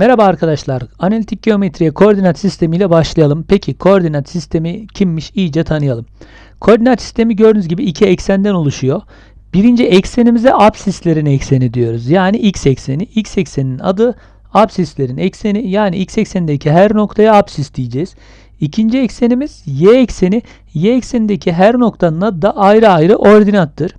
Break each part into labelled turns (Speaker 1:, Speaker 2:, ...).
Speaker 1: Merhaba arkadaşlar. Analitik geometriye koordinat sistemiyle başlayalım. Peki koordinat sistemi kimmiş? İyice tanıyalım. Koordinat sistemi gördüğünüz gibi iki eksenden oluşuyor. Birinci eksenimize absislerin ekseni diyoruz. Yani x ekseni. X ekseninin adı absislerin ekseni. Yani x eksenindeki her noktaya absis diyeceğiz. İkinci eksenimiz y ekseni. Y eksenindeki her noktanın adı da ayrı ayrı ordinattır.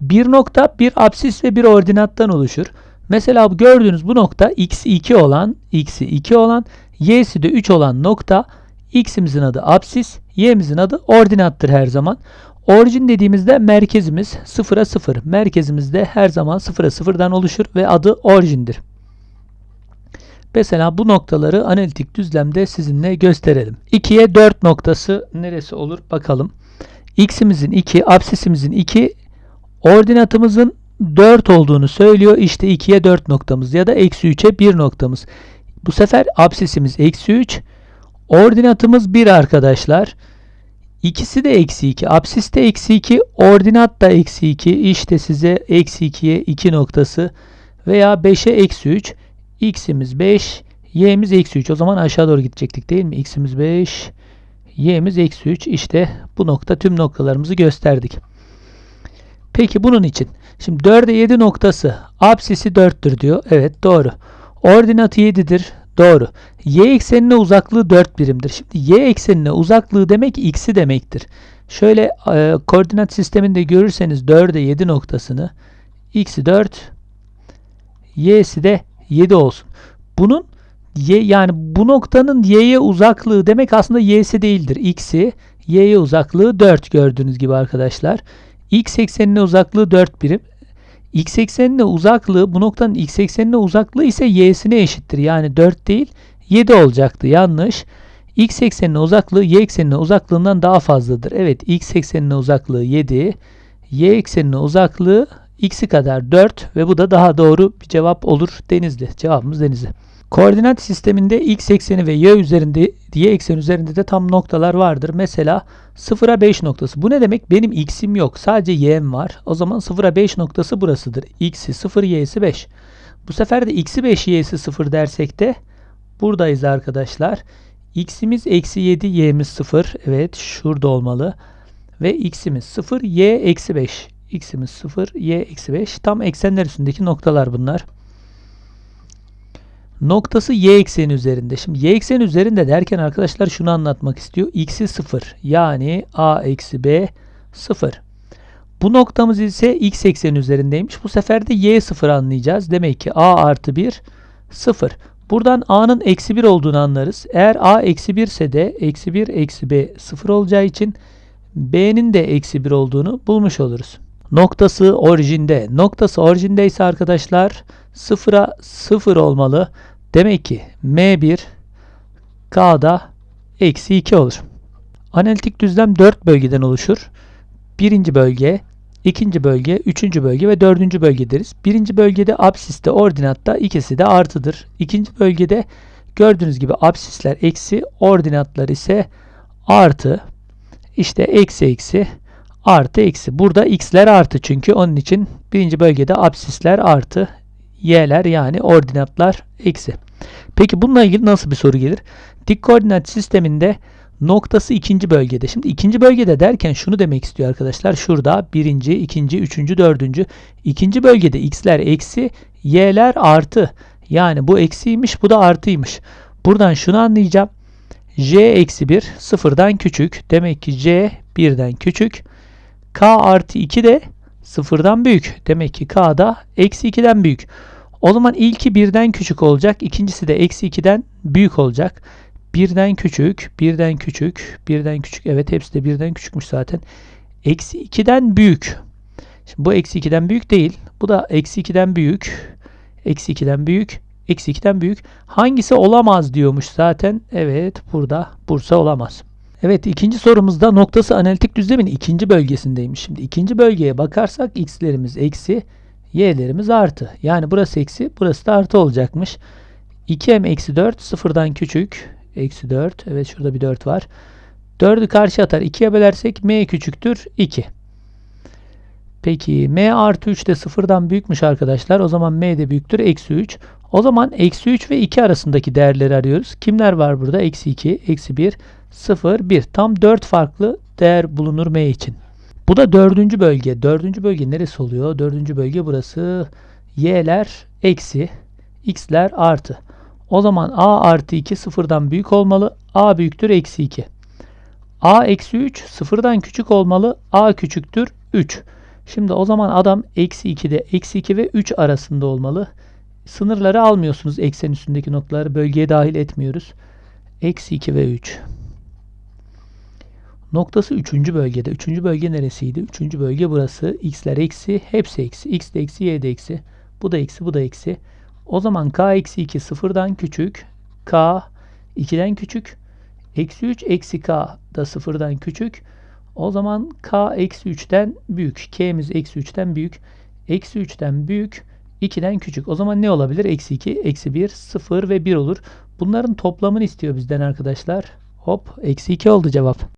Speaker 1: Bir nokta bir absis ve bir ordinattan oluşur. Mesela gördüğünüz bu nokta x'i 2 olan, x'i 2 olan, y'si de 3 olan nokta x'imizin adı absis, y'mizin adı ordinattır her zaman. Orijin dediğimizde merkezimiz 0'a 0. Merkezimiz de her zaman 0'a 0'dan oluşur ve adı orijindir. Mesela bu noktaları analitik düzlemde sizinle gösterelim. 2'ye 4 noktası neresi olur bakalım. x'imizin 2, absisimizin 2, ordinatımızın 4 olduğunu söylüyor. İşte 2'ye 4 noktamız ya da eksi 3'e 1 noktamız. Bu sefer absisimiz eksi 3. Ordinatımız 1 arkadaşlar. İkisi de eksi 2. Absis de eksi 2. Ordinat da eksi 2. İşte size eksi 2'ye 2 noktası veya 5'e eksi 3. X'imiz 5. Y'miz eksi 3. O zaman aşağı doğru gidecektik değil mi? X'imiz 5. Y'miz eksi 3. İşte bu nokta tüm noktalarımızı gösterdik. Peki bunun için Şimdi 4'e 7 noktası absisi 4'tür diyor. Evet doğru. Ordinatı 7'dir. Doğru. Y eksenine uzaklığı 4 birimdir. Şimdi y eksenine uzaklığı demek x'i demektir. Şöyle e, koordinat sisteminde görürseniz 4'e 7 noktasını x'i 4 y'si de 7 olsun. Bunun y yani bu noktanın y'ye uzaklığı demek aslında y'si değildir. x'i y'ye uzaklığı 4 gördüğünüz gibi arkadaşlar. X eksenine uzaklığı 4 birim. X eksenine uzaklığı bu noktanın x eksenine uzaklığı ise y'sine eşittir. Yani 4 değil 7 olacaktı. Yanlış. X eksenine uzaklığı y eksenine uzaklığından daha fazladır. Evet x eksenine uzaklığı 7. Y eksenine uzaklığı x'i kadar 4 ve bu da daha doğru bir cevap olur Denizli. Cevabımız Denizli. Koordinat sisteminde x ekseni ve y üzerinde y ekseni üzerinde de tam noktalar vardır. Mesela 0'a 5 noktası. Bu ne demek? Benim x'im yok. Sadece y'm var. O zaman 0'a 5 noktası burasıdır. x'i 0, y'si 5. Bu sefer de x'i 5, y'si 0 dersek de buradayız arkadaşlar. x'imiz eksi 7, y'miz 0. Evet şurada olmalı. Ve x'imiz 0, y eksi 5. x'imiz 0, y eksi 5. Tam eksenler üstündeki noktalar bunlar. Noktası y ekseni üzerinde. Şimdi y ekseni üzerinde derken arkadaşlar şunu anlatmak istiyor. x'i 0 yani a eksi b 0. Bu noktamız ise x ekseni üzerindeymiş. Bu sefer de y 0 anlayacağız. Demek ki a artı 1 0. Buradan a'nın eksi 1 olduğunu anlarız. Eğer a eksi 1 ise de eksi 1 eksi b 0 olacağı için b'nin de eksi 1 olduğunu bulmuş oluruz. Noktası orijinde. Noktası orijinde ise arkadaşlar 0'a 0 olmalı. Demek ki M1 K'da eksi 2 olur. Analitik düzlem 4 bölgeden oluşur. Birinci bölge, ikinci bölge, üçüncü bölge ve dördüncü bölge deriz. Birinci bölgede absiste, ordinatta ikisi de artıdır. İkinci bölgede gördüğünüz gibi absisler eksi, ordinatlar ise artı. İşte eksi eksi artı eksi. Burada x'ler artı çünkü onun için birinci bölgede absisler artı, y'ler yani ordinatlar eksi. Peki bununla ilgili nasıl bir soru gelir? Dik koordinat sisteminde noktası ikinci bölgede. Şimdi ikinci bölgede derken şunu demek istiyor arkadaşlar. Şurada birinci, ikinci, üçüncü, dördüncü. ikinci bölgede x'ler eksi, y'ler artı. Yani bu eksiymiş, bu da artıymış. Buradan şunu anlayacağım. j eksi 1 sıfırdan küçük. Demek ki j birden küçük. k artı 2 de sıfırdan büyük. Demek ki k da eksi 2'den büyük. O zaman ilki birden küçük olacak. ikincisi de eksi 2'den büyük olacak. Birden küçük, birden küçük, birden küçük. Evet hepsi de birden küçükmüş zaten. Eksi 2'den büyük. Şimdi bu eksi 2'den büyük değil. Bu da eksi 2'den büyük. Eksi 2'den büyük. Eksi 2'den büyük. Hangisi olamaz diyormuş zaten. Evet burada Bursa olamaz. Evet ikinci sorumuzda noktası analitik düzlemin ikinci bölgesindeymiş. Şimdi ikinci bölgeye bakarsak x'lerimiz eksi y'lerimiz artı. Yani burası eksi, burası da artı olacakmış. 2m eksi 4 sıfırdan küçük. Eksi 4. Evet şurada bir 4 var. 4'ü karşı atar. 2'ye bölersek m küçüktür 2. Peki m artı 3 de sıfırdan büyükmüş arkadaşlar. O zaman m de büyüktür. Eksi 3. O zaman eksi 3 ve 2 arasındaki değerleri arıyoruz. Kimler var burada? Eksi 2, eksi 1, 0, 1. Tam 4 farklı değer bulunur m için. Bu da dördüncü bölge. Dördüncü bölge neresi oluyor? Dördüncü bölge burası. Y'ler eksi, x'ler artı. O zaman a artı 2 sıfırdan büyük olmalı. a büyüktür eksi 2. a eksi 3 sıfırdan küçük olmalı. a küçüktür 3. Şimdi o zaman adam eksi 2'de eksi 2 ve 3 arasında olmalı. Sınırları almıyorsunuz eksen üstündeki noktaları. Bölgeye dahil etmiyoruz. Eksi 2 ve 3. Noktası 3. bölgede. 3. bölge neresiydi? 3. bölge burası. X'ler eksi. Hepsi eksi. X de eksi, Y de eksi. Bu da eksi, bu da eksi. O zaman K eksi 2 sıfırdan küçük. K 2'den küçük. Eksi 3 eksi K da sıfırdan küçük. O zaman K eksi 3'ten büyük. K'miz eksi 3'ten büyük. Eksi 3'ten büyük. 2'den küçük. O zaman ne olabilir? Eksi 2, eksi 1, 0 ve 1 olur. Bunların toplamını istiyor bizden arkadaşlar. Hop eksi 2 oldu cevap.